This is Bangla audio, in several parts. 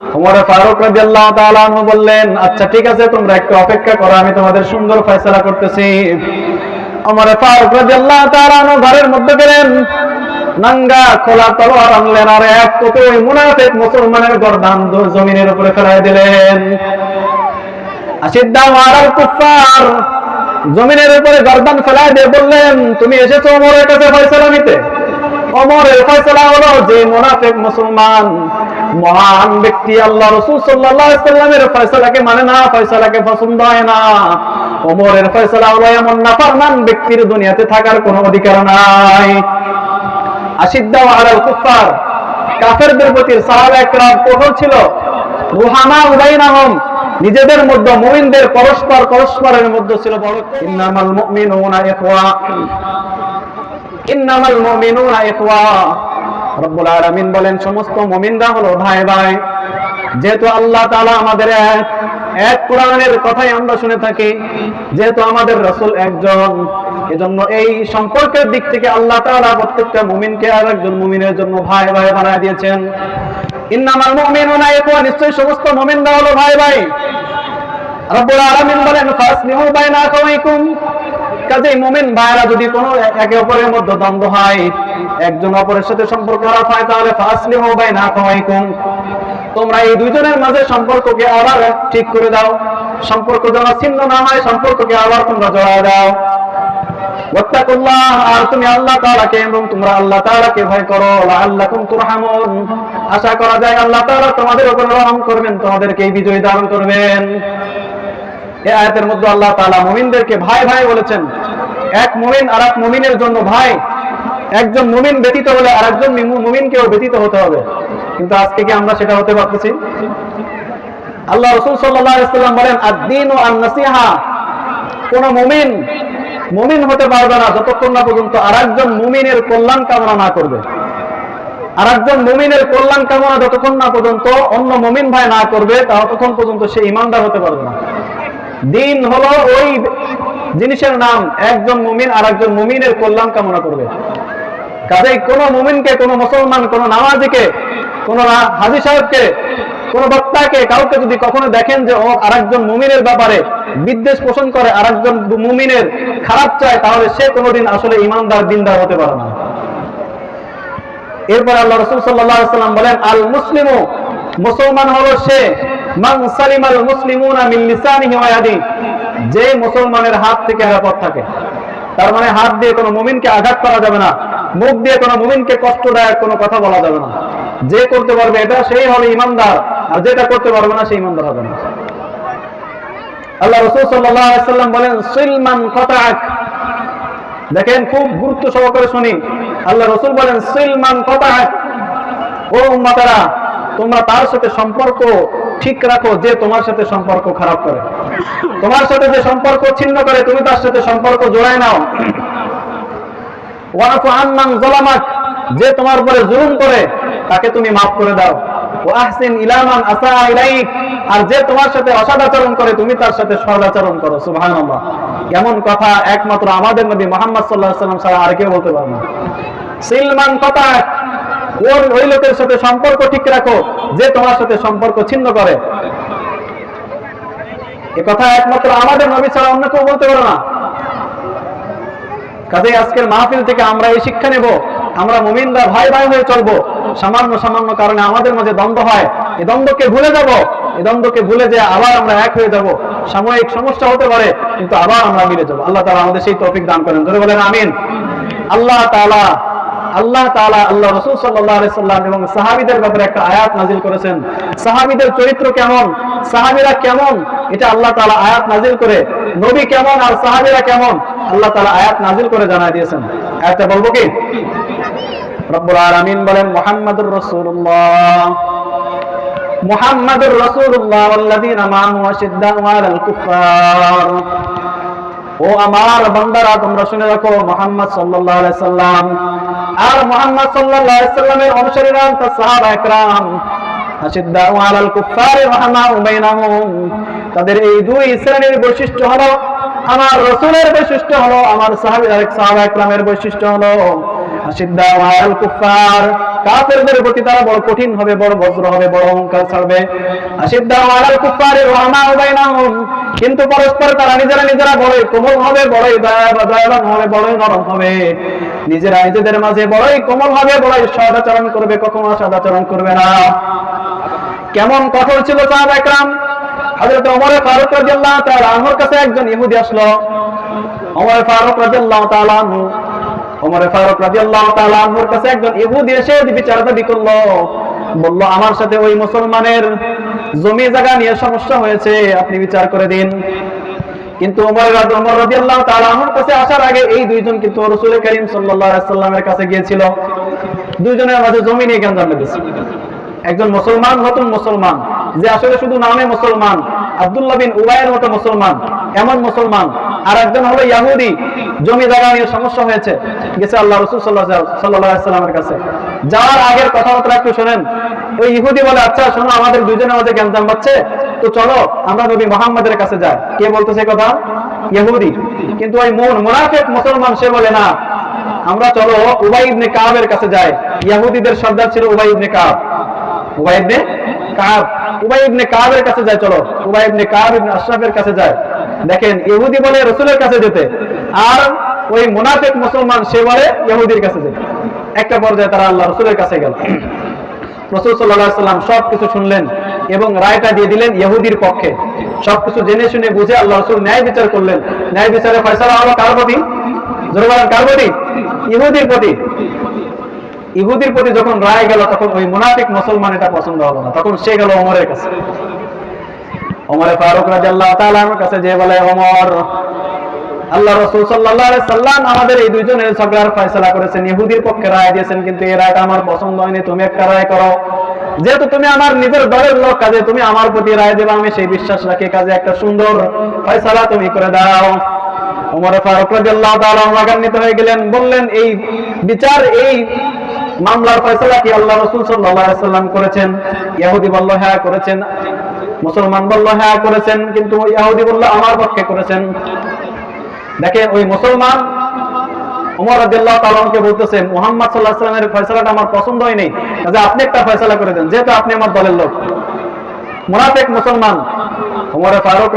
ওমরে ফারুক বললেন আচ্ছা ঠিক আছে, তোমরা একটু অপেক্ষা করো, আমি তোমাদের সুন্দর করতেছি। ফারুক ঘরের মধ্যে গেলেন জমিনের উপরে ফেলাই দিলেন। জমিনের উপরে গর্দান ফেলাই দিয়ে বললেন, তুমি এসেছ ওমরের কাছে ফয়সালা নিতে? ওমরের ফয়সালা হলো যে মুনাফিক মুসলমান মহান ব্যক্তি আল্লাহ রসুল সাল্লামের ফয়সালাকে মানে না, ফয়সালাকে পছন্দ হয় না। ওমরের ফয়সালা হলো এমন নাফরমান ব্যক্তির দুনিয়াতে থাকার কোনো অধিকার নাই। নিজেদের মধ্যে, মুমিনদের পরস্পর পরস্পরের মধ্যে ছিল বড়। ইন্নামাল রব্বুল আলামিন বলেন, সমস্ত মুমিনরা হলো ভাই ভাই। যেহেতু আল্লাহ আমাদের এক এক কোরআনের কথাই আমরা শুনে থাকি, যেহেতু আমাদের রাসূল একজন, এজন্য এই সম্পর্কের দিক থেকে আল্লাহ প্রত্যেকটা মুমিনকে আর একজন মুমিনের জন্য ভাই ভাই বানায় দিয়েছেন। ইন্নামাল মুমিনুনা ইখওয়া নিশ্চয়ই সমস্ত মুমিনরা হলো ভাই ভাই। রব্বুল আলামিন বলেন ফাসলিহু বাইনা আখাওয়াইকুম কাজেই মুমিন ভাইরা যদি কোনো একে অপরের মধ্যে দ্বন্দ্ব হয় একজন অপরের সাথে সম্পর্ক খারাপ হয় তাহলে বাইনা আখাওয়াইকুম তোমরা এই দুইজনের মাঝে সম্পর্ককে আবার ঠিক করে দাও। সম্পর্ক যেন ছিন্ন না হয়, সম্পর্ককে আবার তোমরা জড়ায় দাও। আর তুমি আল্লাহ এবং তোমরা আল্লাহ ভয় করো। লাআল্লাকুম তুরহামুন। আশা করা যায় আল্লাহ তোমাদের উপর রহম করবেন তোমাদেরকে বিজয় দান করবেন। এই আয়াতের মধ্যে আল্লাহ তাআলা মুমিনদেরকে ভাই ভাই বলেছেন, এক মুমিন আর এক মুমিনের জন্য ভাই। একজন মুমিন ব্যতীত হলে আর একজন মুমিনকেও ব্যতীত হতে হবে। কিন্তু আজকে কি আমরা সেটা হতে পারতেছি? আল্লাহ রসুল সাল্লাম বলেন, আদ-দীন ও আন-নাসিহা। কোন মুমিন মুমিন হতে পারবে না যতক্ষণ না পর্যন্ত আরেকজন মুমিনের কল্যাণ কামনা না করবে। আরেকজন মুমিনের কল্যাণ কামনা যতক্ষণ না পর্যন্ত অন্য মুমিন ভাই না করবে, ততক্ষণ পর্যন্ত সে ইমানদার হতে পারবে না। দিন হলো ওই জিনিসের নাম, একজন মুমিন আর একজন মুমিনের কল্যাণ কামনা করবে। কাজেই কোন মুমিনকে, কোন মুসলমান, কোন নামাজিকে, কোন হাজি সাহেবকে, কোন বক্তাকে, কাউকে যদি কখনো দেখেন যে ও আরেকজন মুমিনের ব্যাপারে বিদ্বেষ পোষণ করে, আরেকজন মুমিনের খারাপ চায়, তাহলে সে কোনোদিন আসলে ইমানদার, দিনদার হতে পারে না। এরপর আল্লাহ রসুল সাল্লাহ সাল্লাম বলেন, আল মুসলিমু, মুসলমান হলো সে যে মুসলমানের হাত থেকে নিরাপদ থাকে। তার মানে হাত দিয়ে কোনো মুমিনকে আঘাত করা যাবে না, মুখ দিয়ে কোনো মুমিনকে কষ্টদায়ক কোনো কথা বলা যাবে না। যে করতে পারবে এটা সেই হবে ইমানদার, আর যেটা করতে পারবে না সেই ইমানদার হবে না। আল্লাহ রসুল সাল্লাম বলেন সিলমান কতাক দেখেন খুব গুরুত্ব সহকারে শুনি। আল্লাহ রসুল বলেন সিলমান কতাক ও উম্মাতারা, তোমরা তার সাথে সম্পর্ক ঠিক রাখো, যে তোমার সাথে সম্পর্ক খারাপ করে। তোমার সাথে যে সম্পর্ক ছিন্ন করে, তুমি তার সাথে সম্পর্ক জোড়ায় নাও। ওয়াফু আম্মান যালামাক যে তোমার উপরে জুলুম করে, তাকে তুমি মাফ করে দাও। ও আহসিন ইলামান আসা ইলাইক, আর যে তোমার সাথে অসদাচরণ করে, তুমি তার সাথে সদাচরণ করো, সুবহানাল্লাহ। এমন কথা একমাত্র আমাদের নবী মুহাম্মদ আলাইহি সাল্লাম ছাড়া আর কেউ বলতে পারে না। সিলমান কথা, ওর ওই লোকের সাথে সম্পর্ক ঠিক রাখো, যে তোমার সাথে সম্পর্ক ছিন্ন করে। এ কথা একমাত্র আমাদের নবী ছাড়া অন্য কেউ বলতে পারে না। কাজে আজকের মাহফিল থেকে আমরা এই শিক্ষা নেব, আমরা মুমিনরা ভাই ভাই হয়ে চলবো। সামান্য সামান্য কারণে আমাদের মাঝে দ্বন্দ্ব হয়। এই দ্বন্দ্বকে ভুলে যাব, এই দ্বন্দ্বকে ভুলে যে আবার আমরা এক হয়ে যাব। সাময়িক সমস্যা হতে পারে, কিন্তু আবার আমরা মিলে যাব। আল্লাহ তাআলা আমাদের সেই টপিক দান করেন। ধরে বলেন, আমিন। আল্লাহ তাআলা আল্লাহ তাআলা, আল্লাহ রাসূল সাল্লাম এবং সাহাবীদের ব্যাপারে একটা আয়াত নাজিল করেছেন। সাহাবীদের চরিত্র কেমন? সাহাবীরা কেমন? এটা আল্লাহ তাআলা আয়াত নাজিল করে। নবী কেমন আর সাহাবীরা কেমন? আল্লাহ তাআলা আয়াত নাজিল করে জানায় দিয়েছেন। আয়াতটা বলব কি? রব্বুল মুহাম্মাদুর কুফার ও আমার বান্দারা, তোমরা শুনে রাখো, মোহাম্মদ সাল্লাল্লাহু আলাইহি সাল্লাম। আর মোহাম্মদ সাল্লাল্লাহু আলাইহি সাল্লামের অনুসারীরা তার সাহাবা একরাম। তাদের এই দুই শ্রেণির বৈশিষ্ট্য হলো, আমার রাসূলের বৈশিষ্ট্য হলো, আমার সাহাবী বৈশিষ্ট্য হলো প্রতি তারা বড় কঠিন হবে, বড় বজ্র হবে, বড় অহংকার ছাড়বে। কিন্তু পরস্পর তারা নিজেরা নিজেরা বড়ই কোমল হবে বড়ই, দয়া দয়াবান হবে বড়ই নরম হবে। নিজেরা নিজেদের মাঝে বড়ই কোমল হবে বড়ই, সদাচরণ করবে, কখনো সদাচরণ করবে না। কেমন কঠোর ছিল সাহাবা একরাম? হযরত ওমর ফারুক রাদিয়াল্লাহু তাআলা আনহুর কাছে একজন ইহুদি আসলো। ওমর ফারুক রাদিয়াল্লাহু তাআলা আনহু। ফারুক রাদিয়াল্লাহু তাআলা আনহুর কাছে একজন ইহুদি এসে বিচার দাবি করল। বলল, আমার সাথে ওই মুসলমানের জমি জায়গা নিয়ে সমস্যা হয়েছে, আপনি বিচার করে দিন। কিন্তু আসার আগে এই দুইজন কিন্তু রাসূল করিম সাল্লামের কাছে গিয়েছিল। দুইজনের মাঝে জমি নিয়ে একজন মুসলমান, নতুন মুসলমান, যে আসলে শুধু নামে মুসলমান, আব্দুল্লাহ বিন উবাইয়ের মতো মুসলমান, এমন মুসলমান আর একজন হলো ইয়াহুদি, জমি জায়গা নিয়ে সমস্যা হয়েছে, গেছে আল্লাহ রসুল সাল্লাহ সাল্লাহামের কাছে। যাওয়ার আগের কথাবার্তা একটু শোনেন। ওই ইহুদি বলে আচ্ছা শোনো, আমাদের দুজনের মাঝে জ্ঞান জানবাচ্ছে তো চলো, আমরা নবী মোহাম্মদের কাছে যাই। কে বলতেছে এই কথা? ইহুদি। কিন্তু ওই মন মুনাফেক মুসলমান, সে বলে, না, আমরা চলো উবাই কাবের কাছে যাই। ইয়াহুদিদের সর্দার ছিল উবাই কাব। উবাই কাব। উবাই কাবের কাছে যায় চলো। উবাই কাব ইবনে আশরাফের কাছে যায় দেখেন, ইহুদি বলে রসুলের কাছে যেতে, আর ওই মুনাফিক মুসলমান, সে বলে ইহুদির কাছে যেতে। একটা পর্যায়ে তারা আল্লাহ রসুলের কাছে গেল। রসুল সাল্লাহ সাল্লাম সবকিছু শুনলেন এবং রায়টা দিয়ে দিলেন ইহুদির পক্ষে। সবকিছু জেনে শুনে বুঝে আল্লাহ রসুল ন্যায় বিচার করলেন। ন্যায় বিচারে ফয়সালা হলো কার প্রতি? কার প্রতি? ইহুদির প্রতি। ইহুদির প্রতি যখন রায় গেল, তখন ওই মুনাফিক মুসলমান এটা পছন্দ হলো না। তখন সে গেল অমরের কাছে। অমরে ফারুক রাদিয়াল্লাহু তাআলার কাছে যে বলে, ওমর আল্লাহ রাসূল আলাইহি সাল্লাম আমাদের এই দুইজনের ঝগড়ার ফয়সালা করেছেন। ইহুদির পক্ষে রায় দিয়েছেন, কিন্তু এই রায়টা আমার পছন্দ হয়নি, তুমি একটা রায় করো। যেহেতু তুমি আমার নিজের দলের লোক, কাজে তুমি আমার প্রতি রায় দেবে, আমি সেই বিশ্বাস রাখি, কাজে একটা সুন্দর ফয়সালা তুমি করে দাও। ওমরে ফারুক রাদিয়াল্লাহু তাআলা রাগান্বিত হয়ে গেলেন, বললেন, এই বিচার, এই মামলার ফয়সালা কি আল্লাহ রাসূল সাল্লাল্লাহু আলাইহি সাল্লাম করেছেন? ইহুদি বলল হ্যাঁ করেছেন। মুসলমান বলল হ্যাঁ করেছেন। কিন্তু ইহুদি বলল, আমার পক্ষে করেছেন। দেখেন ওই মুসলমান বলতেছে, মুহাম্মদ আলাইহি সাল্লামের আমার পছন্দ কাজে আপনি একটা ফয়সালা করে দেন, যেহেতু আপনি আমার দলের লোক। মুনাফিক মুসলমান ফারুক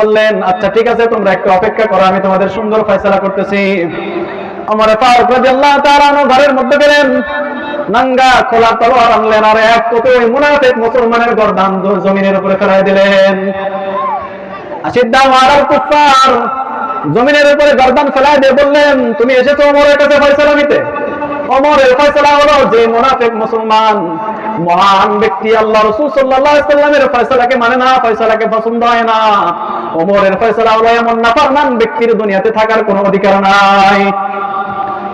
বললেন আচ্ছা ঠিক আছে, তোমরা একটু অপেক্ষা করো, আমি তোমাদের সুন্দর করতেছি। ফারুক ঘরের মধ্যে গেলেন, নাঙ্গা খোলা তলোয়ার আনলেন আর এক কোপে ওই মুনাফিক মুসলমানের গর্দান জমিনের উপরে ফেলাই দিলেন। আশিদ্দা মারাল কুফার জমিনের উপরে গর্দান ফেলাই দিয়ে বললেন, তুমি এসেছ ওমরের কাছে ফয়সালা নিতে? ওমরের ফয়সালা হলো যে মুনাফিক মুসলমান, মহান ব্যক্তি আল্লাহ রসুল আলাইহি সাল্লামের ফয়সালাকে মানে না, ফয়সালাকে পছন্দ হয় না। ওমরের ফয়সালা হলো এমন নাফরমান ব্যক্তির দুনিয়াতে থাকার কোনো অধিকার নাই।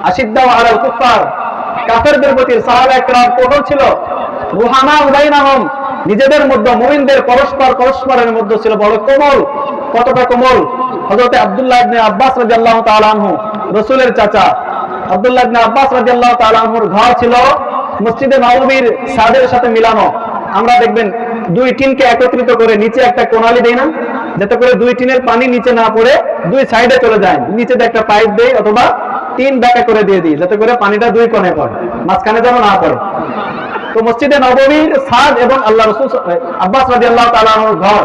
আশিদ্দা আলাল কুফার কাফেরদের প্রতি সাহাবা একরাম কঠোর ছিল। রুহামা উবাইনাহম, নিজেদের মধ্যে মুমিনদের পরস্পর পরস্পরের মধ্যে ছিল বড় কোমল। কতটা কোমল? হযরতে আব্দুল্লাহ ইবনে আব্বাস রাদিয়াল্লাহু তাআলা আনহু, রাসূলের চাচা। আব্দুল্লাহ ইবনে আব্বাস রাদিয়াল্লাহু তাআলা আনহুর ঘর ছিল মসজিদে নববীর সাদের সাথে মিলানো। আমরা দেখবেন দুই টিনকে একত্রিত করে নিচে একটা কোনালি দেই না, যাতে করে দুই টিনের পানি নিচে না পড়ে দুই সাইডে চলে যায়। নিচে একটা পাইপ দেই অথবা তিন ব্যাকা করে দিয়ে দিই, যাতে করে পানিটা দুই কোণে পড়ে, মাঝখানে যেন না পড়ে। তো মসজিদে নববীর সাদ এবং আল্লাহ রসুল আব্বাস রাজি আল্লাহ তালানোর ঘর।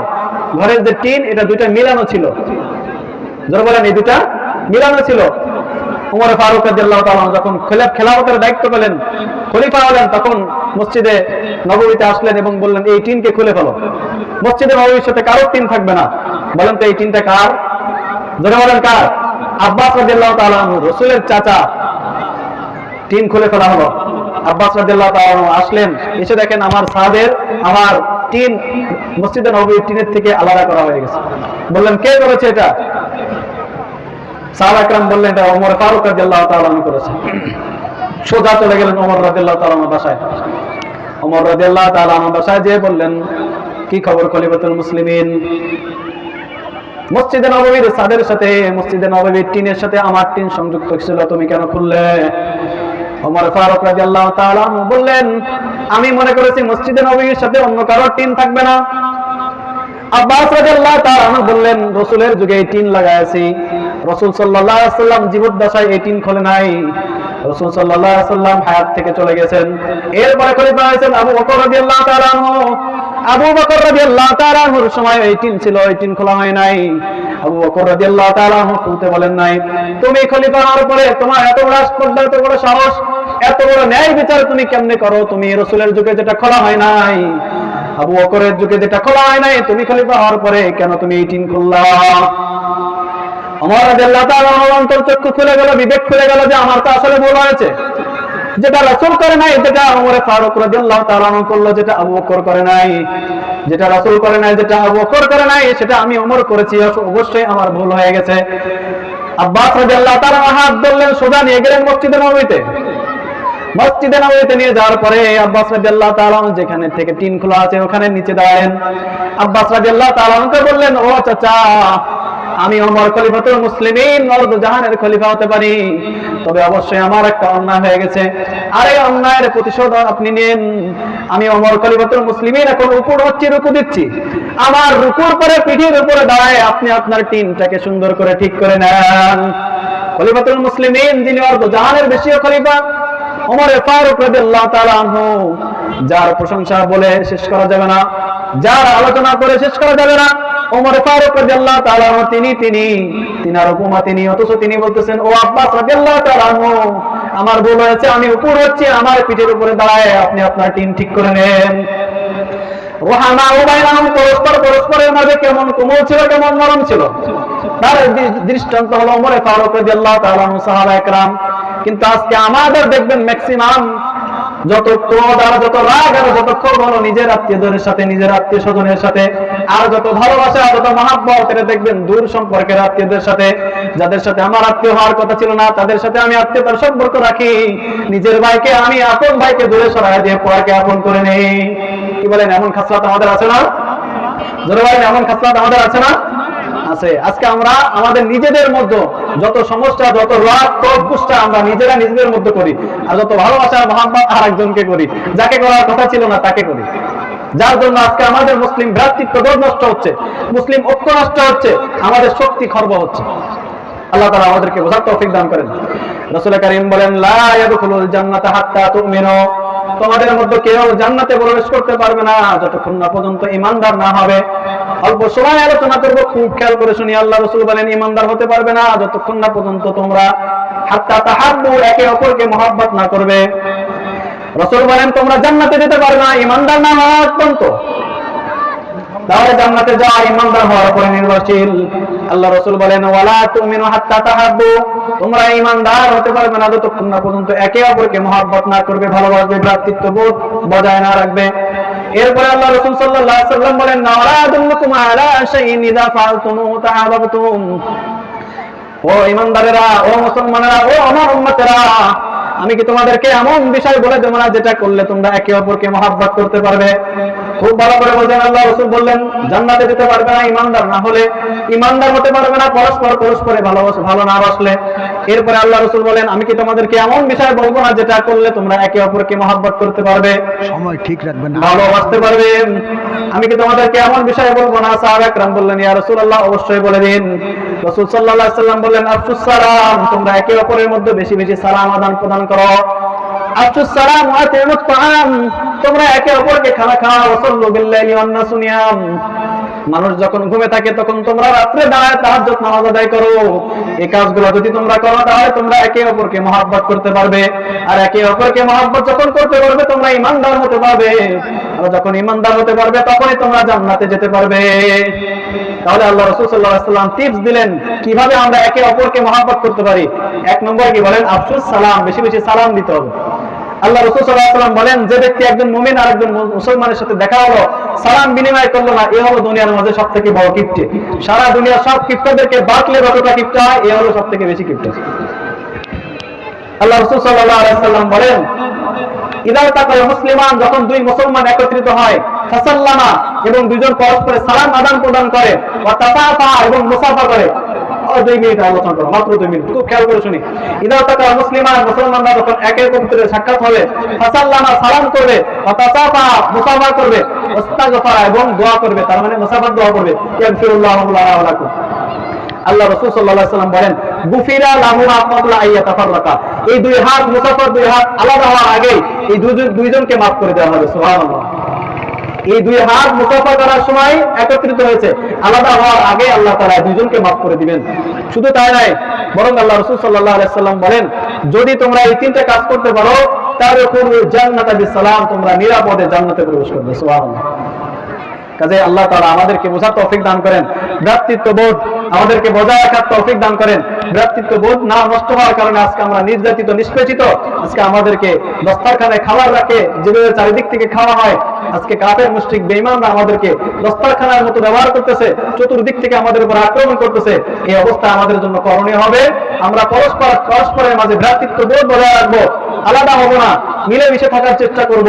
ঘরের যে টিন, এটা দুইটা মিলানো ছিল। যারা বলেন এই দুটা মিলানো ছিল। উমর ফারুক যখন খেলা খেলাফতের দায়িত্ব পেলেন, খলিফা হলেন, তখন মসজিদে নববীতে আসলেন এবং বললেন, এই টিনকে খুলে ফেলো। মসজিদে নববীর সাথে কারও টিন থাকবে না। বলেন তো এই টিনটা কার? যারা বলেন কার? আব্বাস আনহু চাচা। টিন খুলে ফেলা হলো। আব্বাস আসলেন, এসে দেখেন আমার সাদের আমার টিন মসজিদে নববীর টিনের থেকে আলাদা করা হয়ে গেছে। বললেন, কে করেছে এটা? সাহাবা একরাম বললেন, এটা ওমর ফারুক রাদিয়াল্লাহু তাআলা আনহু করেছে। সোজা চলে গেলেন ওমর রাদিয়াল্লাহু তাআলা আনহু বাসায়। ওমর রাদিয়াল্লাহু তাআলা আনহু বাসায় যেয়ে বললেন, কি খবর খলিফাতুল মুসলিমিন? মসজিদে নববীর সাদের সাথে, মসজিদে নববীর টিনের সাথে আমার টিন সংযুক্ত ছিল, তুমি কেন খুললে? ওমর ফারুক রাদিয়াল্লাহু তাআলা আনহু বললেন, আমি মনে করেছি মসজিদে নববীর সাথে অন্য কারও টিন থাকবে না। আব্বাস রাদিয়াল্লাহু তাআলা আনহু বললেন, রাসূলের যুগে টিন লাগাইছি রাসূল আলাইহি ওয়াসাল্লাম জীবদ্দশায় এই খোলে নাই। রাসূল সাল্লাম হায়াত থেকে চলে গেছেন। এরপরে খলিফা হয়েছেন আবু বকর আবু বকর রাদিয়াল্লাহু তাআলা সময় এই ছিল, এই খোলা হয় নাই। আবু বকর খুলতে বলেন নাই, তুমি খলিফা হওয়ার পরে তোমার এত বড় এত বড় সাহস, এত বড় ন্যায় বিচার তুমি কেমনে করো? তুমি রাসূলের যুগে যেটা খোলা হয় নাই, আবু বকরের যুগে যেটা খোলা হয় নাই, তুমি খলিফা হওয়ার পরে কেন তুমি এই টিন খুললা? আমার তাআলা আনহুর খুলে বিবেক খুলে যে আমার তো আসলে ভুল হয়েছে। যেটা আমি করেছি অবশ্যই আমার ভুল হয়ে গেছে। আব্বাস হাত ধরলেন, সোজা নিয়ে গেলেন মসজিদে নববীতে মসজিদে নববীতে নিয়ে যাওয়ার পরে আব্বাস রাদিয়াল্লাহু যেখানে থেকে টিন খোলা আছে, ওখানে নিচে দাঁড়ালেন। আব্বাস রাদিয়াল্লাহু তাআলা বললেন, ও চাচা আমি ওমর খলিফাতুল মুসলিমিন নরদ জাহানের খলিফা হতে পারি। তবে অবশ্যই আমার একটা অন্যায় হয়ে গেছে। আর এই অন্যায়ের প্রতিশোধ আপনি নিন। আমি ওমর খলিফাতুল মুসলিমিন এখন উপর হচ্ছে রুকু দিচ্ছি। আমার রুকুর পরে, পিঠির উপরে দাঁড়ায় আপনি আপনার টিনটাকে সুন্দর করে ঠিক করে নেন। খলিফাতুল মুসলিমিন, যিনি অর্ধ জাহানের বেশিও খলিফা ওমর ফারুক রাদিয়াল্লাহু তাআলা আনহু, যার প্রশংসা বলে শেষ করা যাবে না, যার আলোচনা করে শেষ করা যাবে না, ওমর ফারুক রাদিয়াল্লাহু তাআলা তিনি তিনি, তিনার উপমা তিনি, অথচ তিনি বলতেছেন, ও আব্বাস রাদিয়াল্লাহু তাআলা আমার ভুল হয়েছে, আমি উপর হচ্ছি, আমার পিঠের উপরে দাঁড়ায়, আপনি আপনার টিম ঠিক করে নেন। রোহানা উবাইনাহুম পরস্পর পরস্পরের মাঝে কেমন কোমল ছিল, কেমন নরম ছিল? তার দৃষ্টান্ত হলো ওমরে ফারুক রাদিয়াল্লাহু তাআলা সাহাবা একরাম। কিন্তু আজকে আমাদের দেখবেন ম্যাক্সিমাম যত ক্রোধ আর যত রাগ আর যত ক্ষোভ হলো নিজের আত্মীয়দের সাথে, নিজের আত্মীয় স্বজনের সাথে। আর যত ভালোবাসা যত মহাব্বত এটা দেখবেন দূর সম্পর্কের আত্মীয়দের সাথে। যাদের সাথে আমার আত্মীয় হওয়ার কথা ছিল না, তাদের সাথে আমি আত্মীয়তার সম্পর্ক রাখি। নিজের ভাইকে আমি আপন ভাইকে দূরে সরাই দিয়ে পরকে আপন করে নেই। কি বলেন, এমন খাসলাত আমাদের আছে না? জোরে বলেন, এমন খাসলাত আমাদের আছে না? আছে। আজকে আমরা আমাদের নিজেদের মধ্যে যত সমস্যা, যত রাগ গুষ্ঠা আমরা নিজেরা নিজেদের মধ্যে করি। আর যত ভালোবাসা, মহাব্বত আর একজনকে করি। যাকে করার কথা ছিল না, তাকে করি। যার জন্য আজকে আমাদের মুসলিম ভ্রাতৃত্ব নষ্ট হচ্ছে, মুসলিম ঐক্য নষ্ট হচ্ছে, আমাদের শক্তি খর্ব হচ্ছে। আল্লাহ তাআলা আমাদেরকে বোঝার তৌফিক দান করেন। রাসূল কারীম বলেন, লা ইয়াদখুলুল জান্নাতা হাত্তা তুমিনু। তোমাদের মধ্যে কেউ জান্নাতে প্রবেশ করতে পারবে না, যতক্ষণ না পর্যন্ত ইমানদার না হবে। অল্প সময় আলোচনা করব, খুব খেয়াল করে শুনি, আল্লাহ রসুল বলেন, ইমানদার হতে পারবে না, যতক্ষণ না পর্যন্ত তোমরা হাত্তা তাহাব্বু, একে অপরকে মহাব্বত না করবে। রসুল বলেন, তোমরা জান্নাতে যেতে পারবে না, ইমানদার না হওয়া অত্যন্ত। তাহলে জান্নাতে যাওয়া ইমানদার হওয়ার পরে নির্ভরশীল। আল্লাহ রসুল বলেন, ওয়ালা তুমিনু হাত্তা তাহাব্বু। তোমরা ইমানদার হতে পারবে না যতক্ষণ না পর্যন্ত একে অপরকে মহাব্বত না করবে, ভালোবাসবে, ভ্রাতৃত্ব বোধ বজায় না রাখবে। এরপরে আল্লাহ রসুল আলাইহি সাল্লাম বলেন নাওলা আদুল্লুকুম আলা শাইইন ইযা ফাআলতুমু তাআবাবতুম। ও ইমানদারেরা ও মুসলমানেরা, ও আমার উম্মতেরা, আমি কি তোমাদেরকে এমন বিষয় বলে দেবো না যেটা করলে তোমরা একে অপরকে মহাব্বত করতে পারবে? খুব ভালো করে বলছেন আল্লাহ রসুল বললেন জান্নাতে যেতে পারবে না ইমানদার না হলে ইমানদার হতে পারবে না পরস্পর পরস্পরে ভালোবাসা ভালো না বাসলে। এরপরে আল্লাহ রসুল বলেন আমি কি তোমাদেরকে এমন বিষয় বলব না যেটা করলে তোমরা একে অপরকে মহাব্বত করতে পারবে? সময় ঠিক রাখবেন না। ভালোবাসতে পারবে। আমি কি তোমাদেরকে এমন বিষয় বলব না? সাহাবা একরাম বললেন ইয়া রাসূলুল্লাহ অবশ্যই বলে দিন। রাসূল সাল্লাল্লাহু আলাইহি সাল্লাম বললেন আফসুস সালাম তোমরা একে অপরের মধ্যে বেশি বেশি সালাম আদান প্রদান করো। তোমরা একে অপরকে খানা ওয়ান নাসু মানুষ যখন ঘুমে থাকে, তখন তোমরা রাত্রে দাঁড়ায় তাহাজ্জুদ নামাজ আদায় করো। এই কাজগুলো যদি তোমরা করো, তাহলে তোমরা একে অপরকে মহাব্বত করতে পারবে। আর একে অপরকে মহাব্বত যখন করতে পারবে, তোমরা ইমানদার হতে পারবে। আর যখন ইমানদার হতে পারবে, তখনই তোমরা জান্নাতে যেতে পারবে। তাহলে আল্লাহ রসুল সাল্লাহ সাল্লাম টিপস দিলেন, কীভাবে আমরা একে অপরকে মহাব্বত করতে পারি? এক নম্বর কি বলেন? আফসুস সালাম, বেশি বেশি সালাম দিতে হবে। আল্লাহ রসুল সাল্লাহ সাল্লাম বলেন, যে ব্যক্তি একজন মুমিন আর একজন মুসলমানের সাথে দেখা হলো, সালাম বিনিময় করল না, এ হলো দুনিয়ার মাঝে সব থেকে বড় কিপ্টে। সারা দুনিয়ার সব কিপ্টাদেরকে বাঁকলে যতটা কিপ্টা হয়, এ হলো সব থেকে বেশি কিপ্টা। আল্লাহ রসুল সাল্লাহ আলাইসাল্লাম বলেন ইদার তাকাল মুসলিমান, যখন দুই মুসলমান একত্রিত হয়, ফাসাল্লামা এবং দুজন পরস্পরে সালাম আদান প্রদান করে, ওয়া তাসাফা এবং মুসাফা করে মিনিট আলোচনা করো, মাত্র দুই মিনিট। খুব খেয়াল করে শুনি। তাকাল মুসলিমান মুসলমানরা যখন একে অপরের সাক্ষাৎ হবে, ফাসাল্লামা সালাম করবে মুসাফা করবে এবং দোয়া করবে, তার মানে মুসাফা দোয়া করবে। লাকুম আল্লাহ রসুল সাল্লাহ সাল্লাম বলেন, গুফিরা আহমদুল্লাহ আইয়া তাফাররাকা এই দুই হাত মুসাফর দুই হাত আলাদা হওয়ার আগেই এই দুইজনকে মাফ করে দেওয়া হবে, সুবহানাল্লাহ। এই দুই হাত মুসাফা করার সময় একত্রিত হয়েছে। আলাদা হওয়ার আগে আল্লাহ তালা দুইজনকে মাফ করে দিবেন। শুধু তাই নয়, বরং আল্লাহ রসুল সাল্লাহ আলাইসাল্লাম বলেন, যদি তোমরা এই তিনটা কাজ করতে পারো, তাহলে জান্নাত সালাম তোমরা নিরাপদে জান্নাতে প্রবেশ করবে। কাজে আল্লাহ তাআলা আমাদেরকে বোঝার তৌফিক দান করেন। ভ্রাতৃত্ব বোধ আমাদেরকে বজায় রাখার তৌফিক দান করেন। ভ্রাতৃত্ব বোধ না নষ্ট হওয়ার কারণে আজকে আমরা নির্যাতিত, নিষ্পেষিত, আজকে আমাদেরকে দস্তারখানায় খাবার রাখে যেভাবে চারিদিক থেকে খাওয়া হয় আজকে কাফের মুশরিক বেঈমানরা আমাদেরকে দস্তারখানার মতো ব্যবহার করতেছে, চতুর্দিক থেকে আমাদের উপর আক্রমণ করতেছে। এই অবস্থা আমাদের জন্য করণীয় হবে। আমরা পরস্পর, পরস্পরের মাঝে ভ্রাতৃত্ব বোধ বজায় রাখব। আলাদা হব না, মিলেমিশে থাকার চেষ্টা করব।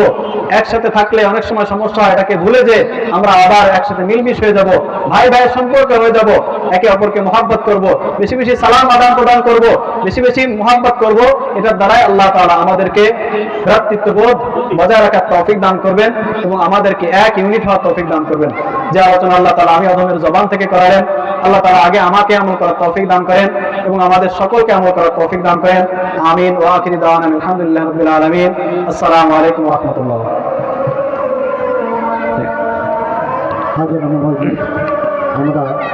একসাথে থাকলে অনেক সময় সমস্যা হয়, এটাকে ভুলে যে আমরা আবার একসাথে মিলমিশ হয়ে যাব, ভাই ভাইয়ের সম্পর্ক হয়ে যাব, একে অপরকে মহাব্বত করব, বেশি বেশি সালাম আদান প্রদান করব, বেশি বেশি মহাব্বত করব, এটার দ্বারাই আল্লাহ তাআলা আমাদেরকে ভ্রাতৃত্ববোধ বজায় রাখার তৌফিক দান করবেন। এবং আমাদেরকে এক ইউনিট হওয়ার তৌফিক দান করবেন। যে আলোচনা আল্লাহ তালা আমি আদমের জবান থেকে করালেন, আল্লাহ তালা আগে আমাকে আমল করার তৌফিক দান করেন এবং আমাদের সকলকে আমল করার তৌফিক দান করেন। আমিন ও আখিরি দান আলহামদুলিল্লাহ রাব্বিল আলামিন। আসসালামু আলাইকুম রহমতুল্লাহ আমরা